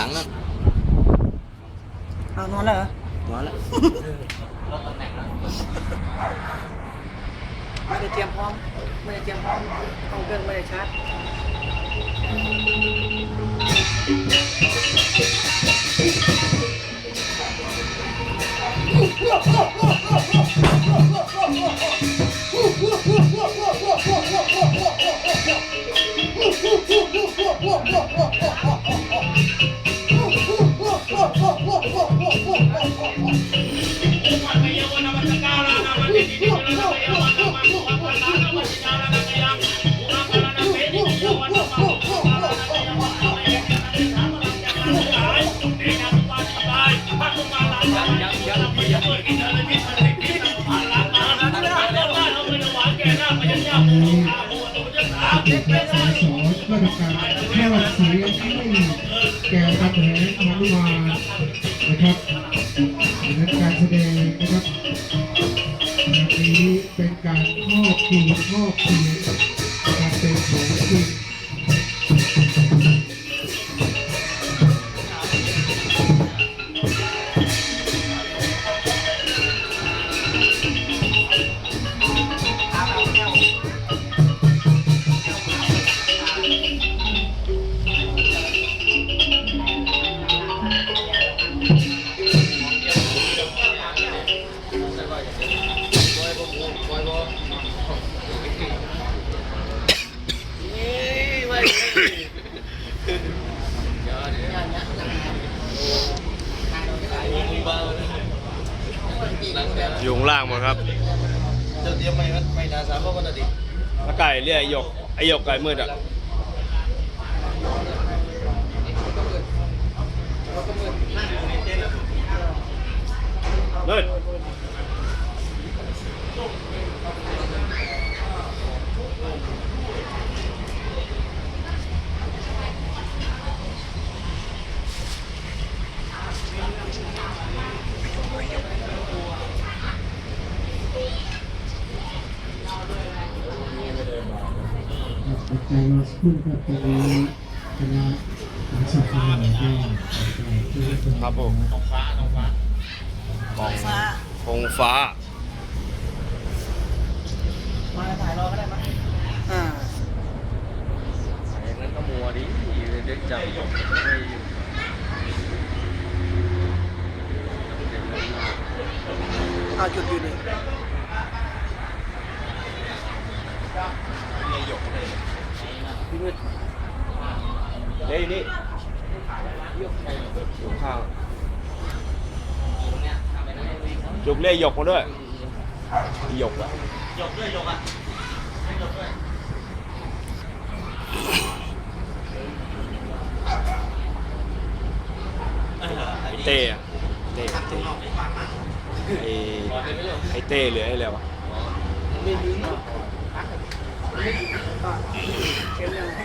หลังนั่นเอานอนแล้วเหรอมาแล้ว ไม่ได้เตรียมพร้อม ไม่ได้เตรียมพร้อมต้องเครื่องไม่ได้ชาร์จ เป็นสสเพื่อทำการแพร่เสียงให้แก่กระแสอนุมานะครับและการแสดงนะครับนี้เป็นการครอบครูครอบครูก ไอ้ยกไอหยกไก่มืดอะ กุลครับตรงนี้คณะนักศึกษาก็ช่วยกันครับผมฟ้าธงฟ้ามาถ่ายรอก็ได้มั้ยอ่าอย่างนั้นก็มัวดิเด็กจับไม่อยู่เอาจุดอยู่นี่ พี่มืดเฮ้ยนี่อยู่ข้างหยกเรียกหยกมาด้วยหยกอะหยกด้วยหยกอะไอเต้อะเต้เต้ไอไอเต้หรือไออะไรวะไม่ดี เข็มยังไง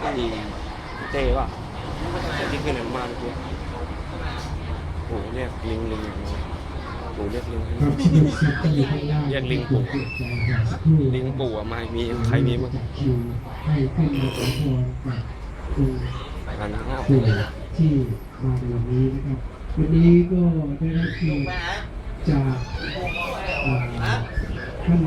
ไม่ดีเต้ป่ะที่ขึ้นมาเมื่อกี้โอ้โหเรียกลิงลิงอย่างนี้โอ้โหเรียกลิงครับชื่อสิทธิ์ก็อยู่ข้างล่างเรียกลิงปู่ลิงปู่อะไม่มีใครมีมั้งคิวให้ขึ้นมาขอพรกับครูพันห้าปู่ ที่มาในวันนี้นะครับ วันนี้ก็ได้รับเกียรติจากท่าน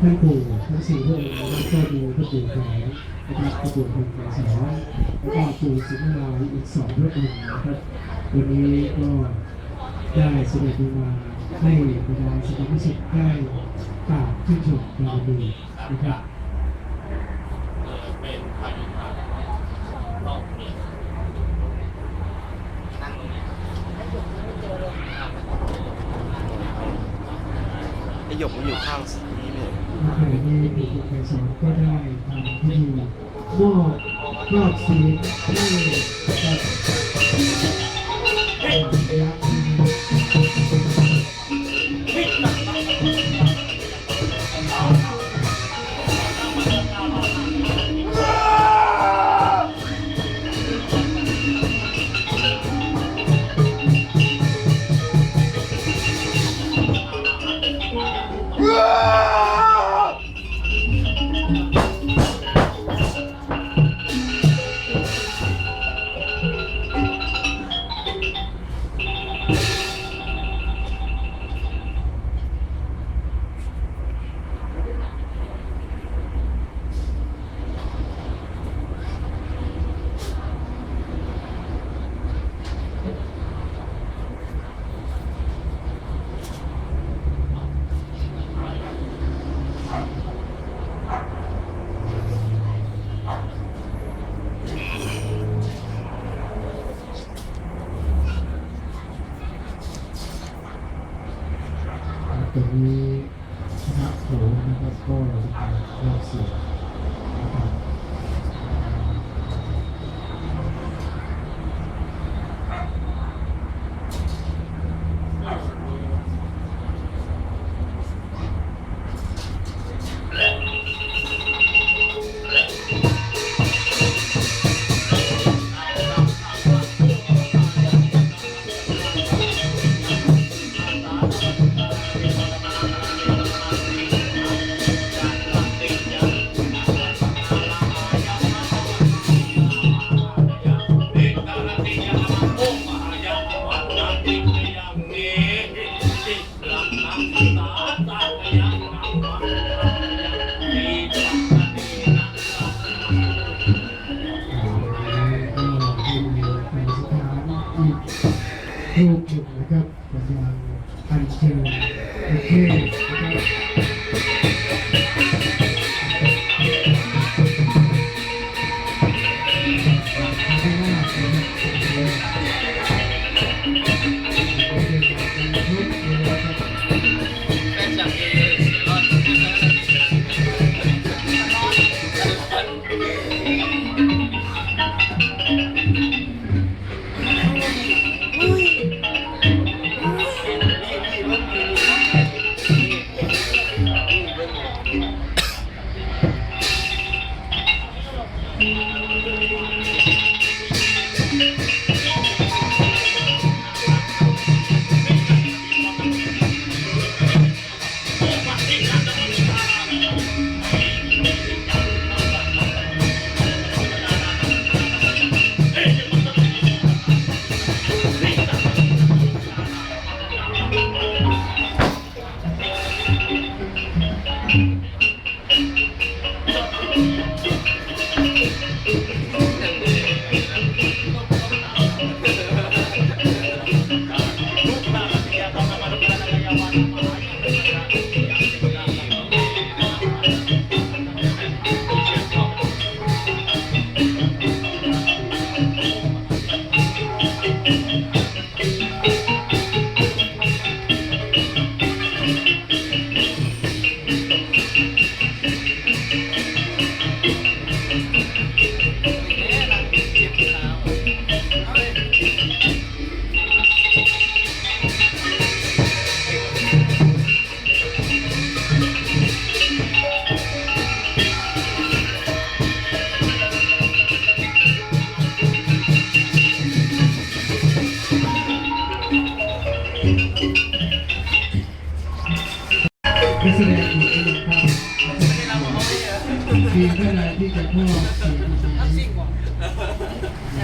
ท่านปู่ทั้งสี่พระองค์แล้วก็ดูพระปู่แฝงนะครับพระปู่คนแฝงสองแล้วก็ปู่สิงห์ลายอีกสองพระองค์นะครับวันนี้ก็ได้เสด็จมาให้บรรดาศิษย์สิทธิ์ได้กราบชื่นชมบารมีนะครับ ไอยู่ข้างนี้เลยขณะนี้ปู่ไกรสอนก็ได้ทำที่มอบยอบสีใตรงนี้คณะสงฆ์นะครับก็รัเสีย พ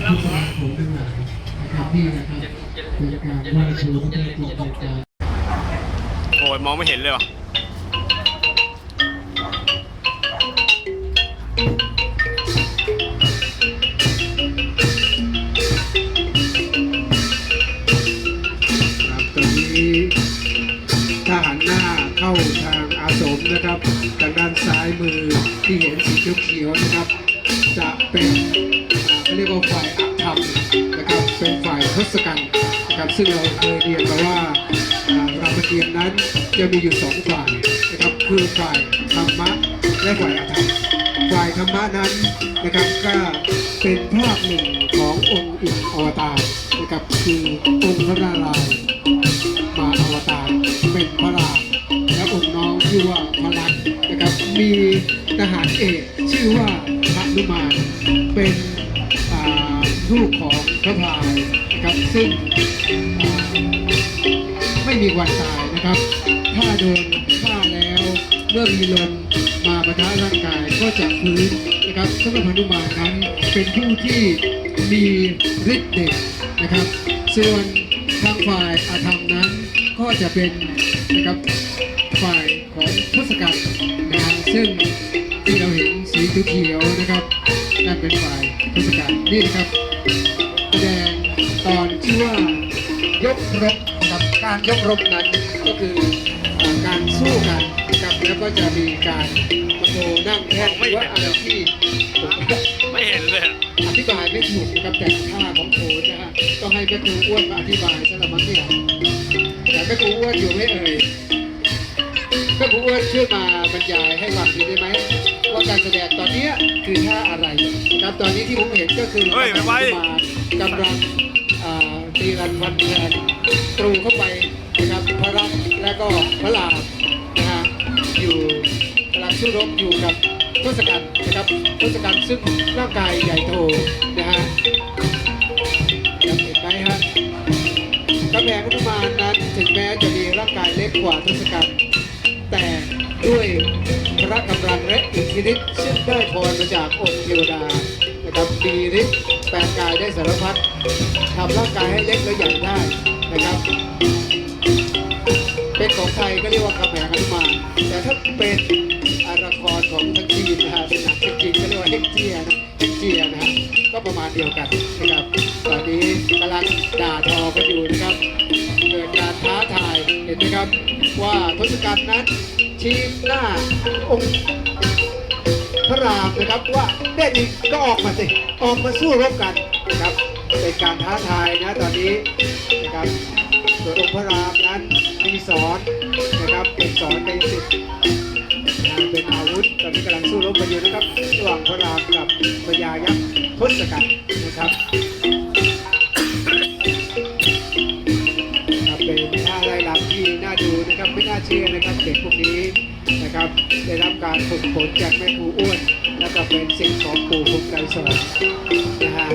ผู้สนับสนุนทั้งหลายนะครับที่นะครับเป็นการไหว้ครูพระเจ้าจิตในกาโอ้ยมองไม่เห็นเลยว่ะครับตอนนี้ถ้าหันหน้าเข้าทางอาสมนะครับทางด้านซ้ายมือที่เห็นสีเขียวๆนะครับ จะเป็น ทศกัณฐ์นะครับซึ่งเราเคยเรียนมาว่าอ่ารามเกียรตินั้นจะมีอยู่สองฝ่ายนะครับคือฝ่ายธรรมะและฝ่ายอธรรมฝ่ายธรรมะนั้นนะครับก็เป็นภาพหนึ่งขององค์อินอวตารนะครับคือองค์พระนารายณ์มาอวตารเป็นพระรามและองค์น้องชื่อว่าพระลักษมณ์นะครับมีทหารเอกชื่อว่าพระนุมานเป็น ลูกของพระพายนะครับซึ่งไม่มีวันตายนะครับ ถ้าโดนฆ่าแล้วเมื่อมีลมมาประทะร่างกายก็จะฟื้นนะครับสำหรับพนุมานนั้นเป็นผู้ที่มีฤทธิ์เดชนะครับ ส่วนทางฝ่ายอาธรรมนั้นก็จะเป็นนะครับฝ่ายของทศกัณฐ์นะครับซึ่งที่เราเห็นสีเขียวนะครับนั่นเป็นฝ่ายทศกัณฐ์นี่นะครับ แสดงตอนที่ว่ายกรบนะครับการยกรบนั้นก็คือการสู้กันนะครับแล้วก็จะมีการตะโกนนั่งแท่นหรือว่าอะไรที่ผมก็ไม่เห็นเลยอธิบายไม่ถูกนะครับแต่ท่าของโขนนะฮะต้องให้แม่ครูอ้วนมาอธิบายซะละมั้งเนี่ยแต่แม่ครูอ้วนอยู่ไม่เอ่ยแม่ครูอ้วนอ้วนช่วยมาบรรยายให้ฟังทีได้ไหม ว่าการแสดงตอนเนี้ยคือท่าอะไรนะครับตอนนี้ที่ผมเห็นก็คือเฮ้ยไม่ไหว กำลังอ่าตีรันวันแทนตรูเข้าไปนะครับพระรักและก็พระลามนะฮะอยู่กำลังสู้รบอยู่กับทศกัณฐ์นะครับทศกัณฐ์ซึ่งร่างกายใหญ่โตนะฮะเห็นไหมฮะกำแพงนุมานนั้นถึงแม้จะมีร่างกายเล็กกว่าทศกัณฐ์แต่ด้วยพระกำ ลังและอิทธิฤทธิ์ซึ่งได้พรมาจากองค์เทวดานะครับมีฤทธิ์แปลงกายได้สารพัดทำร่างกายให้เล็กและใหญ่ได้นะครับ เป็นของไทยก็เรียกว่ากำแพงนุมานแต่ถ้าเป็นอาละครของทางจีนนะฮะเป็นหนังจริงๆก็เรียกว่าเฮกเจียนะเฮกเจียนะฮะก็ประมาณเดียวกันนะครับ ตอนนี้กำลังด่าทอกันอยู่นะครับ เกิดการท้าทายเห็นไหมครับว่าทศกัณฐ์นั้น ชี้หน้าองค์พระรามนะครับว่าได้ดีก็ออกมาสิ ออกมาสู้รบกันนะครับเป็นการท้าทายนะตอนนี้นะครับส่วนองค์พระรามนั้นมีสอนนะครับเป็นสอนเป็นสิทธิ์เป็นอาวุธตอนนี้กำลังสู้รบกันอยู่นะครับระหว่างพระรามกับพญายักษ์ทศกัณฐ์นะครับ ได้รับการฝึกฝนจากแม่ครูอ้วน แล้วก็เป็นสิ่งของปู่ภูมิใจสอนนะฮะ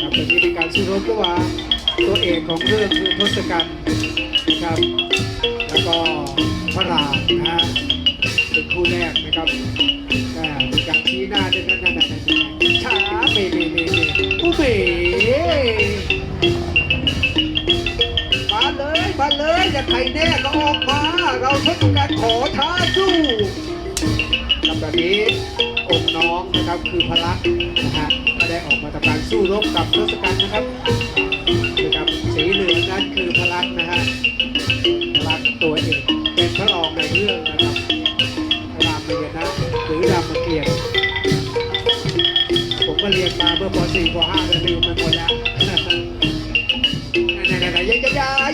ครับวันนี้เป็นการสู้รบระหว่างตัวเอกของเรื่องคือทศกัณฐ์นะครับ แล้วก็พระรามนะฮะเป็นคู่แรกนะครับ เลยอย่าใครแน่ก็ออกมา เราทศกัณฐ์ขอท้าสู้ครับตอนนี้องค์น้องนะครับคือพลักนะฮะก็ได้ออกมาทำการสู้รบกับทศกัณฐ์นะครับนะครับสีเหลืองนั้นคือพลักนะฮะพลักตัวเอกเป็นพระรองในเรื่องนะครับรามเกียรตินะหรือรามเกียรติผมก็เรียนมาเมื่อป .4 ป .5 ก็ลืมมันหมดแล้ว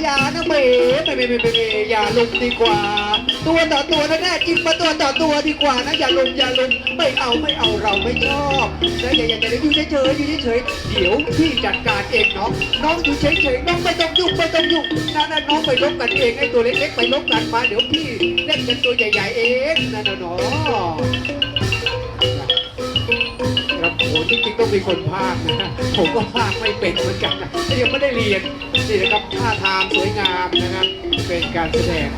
อย่านะเมย์ไม่ไม่ไม่ไม่ไม่อย่าลุมดีกว่า ตัวต่อตัวนะแน่จริงมาตัวต่อตัวดีกว่านะอย่าลุมอย่าลุมไม่เอาไม่เอาเราไม่ชอบนะอย่าอย่าอย่าอยู่เฉยๆอยู่เฉยๆเดี๋ยวพี่จัดการเองน้องน้องอยู่เฉยๆน้องไม่ต้องยุ่งไม่ต้องยุ่งนั่นๆน้องไปลบกันเองไอ้ตัวเล็กๆไปลบกันมาเดี๋ยวพี่เล่นกันตัวใหญ่ๆเองนั่นะนาะครับ โอ้จริงๆต้องมีคนพากนะผมก็พากไม่เป็นเหมือนกันนะยังไม่ได้เรียนนี่นะครับท่าทางสวยงามนะครับ เป็นการแสดง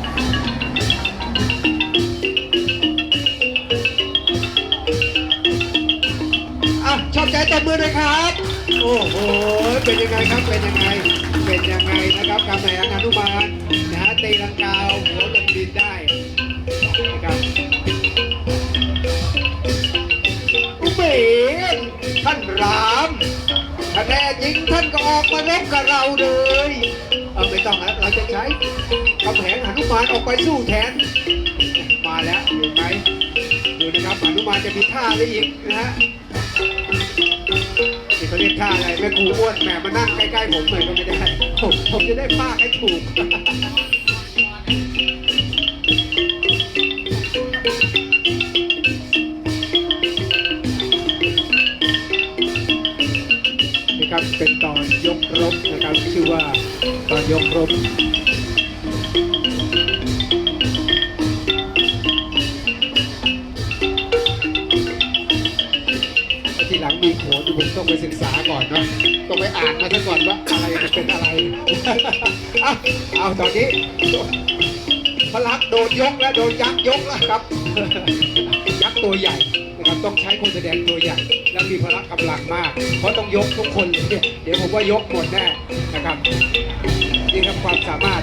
อะชอบใจตบมือเลยครับ โอ้โห เป็นยังไงครับ เป็นยังไง เป็นยังไงนะครับการแสดงอนุบาล รามถ้าแน่จริงท่านก็ออกมาเลบกับเราเลยเออไม่ต้องแล้วเราจะใช้กำแพงหนุมานออกไปสู้แทน มาแล้วเห็นไหมดูนะครับหนุมานจะมีท่าอะไรอีกนะฮะนี่เขาเรียกท่าอะไรแม่ครูอ้วนแหมมานั่งใกล้ๆผมหน่อยก็ไม่ได้ผมผมจะได้พากให้ถูก นะครับ เป็นตอนยกรบนะครับชื่อว่าตอนยกรบทีหลังมีโขนผมต้องไปศึกษาก่อนเนาะต้องไปอ่านมาซะก่อนว่าอะไรเป็นอะไรเอาเอาตอนนี้พลักโดนยกแล้วโดนยักษ์ยกแล้วครับยักษ์ตัวใหญ่นะครับต้องใช้คนแสดงตัวใหญ่ แล้วมีพละกำลังมากเพราะต้องยกทุกคนเดี๋ยวผมว่ายกหมดแน่นะครับนี่ครับความสามารถ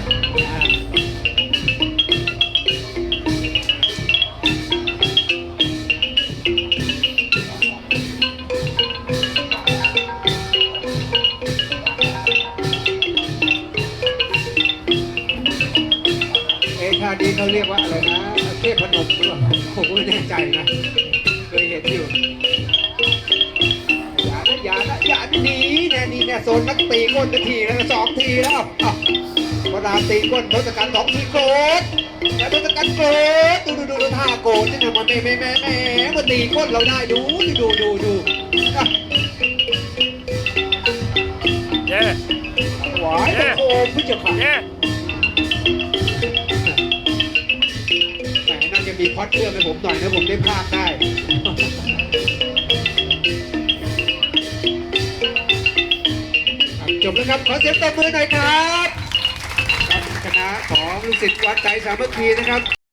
โซนนักตีก้นทีแล้วสองทีแล้วอ้าววราตีก้นทศกัณฐ์สองทีโกรธแล้วทศกัณฐ์โกรธดูดูดูดูท่าโกรธที่เนี่ยมันแม่แม่แม่แม่มันตีก้นเราได้ดูดูดูดูเย้หวายตะโคมพิจารณาเย้แหมน่าจะมีพอดเรื่องให้ผมหน่อยนะผมได้ภาคได้ จบแล้วครับ ขอเสียงตบมือหน่อยครับครับคณะของลูกศิษย์วัดใจสามัคคีนะครับ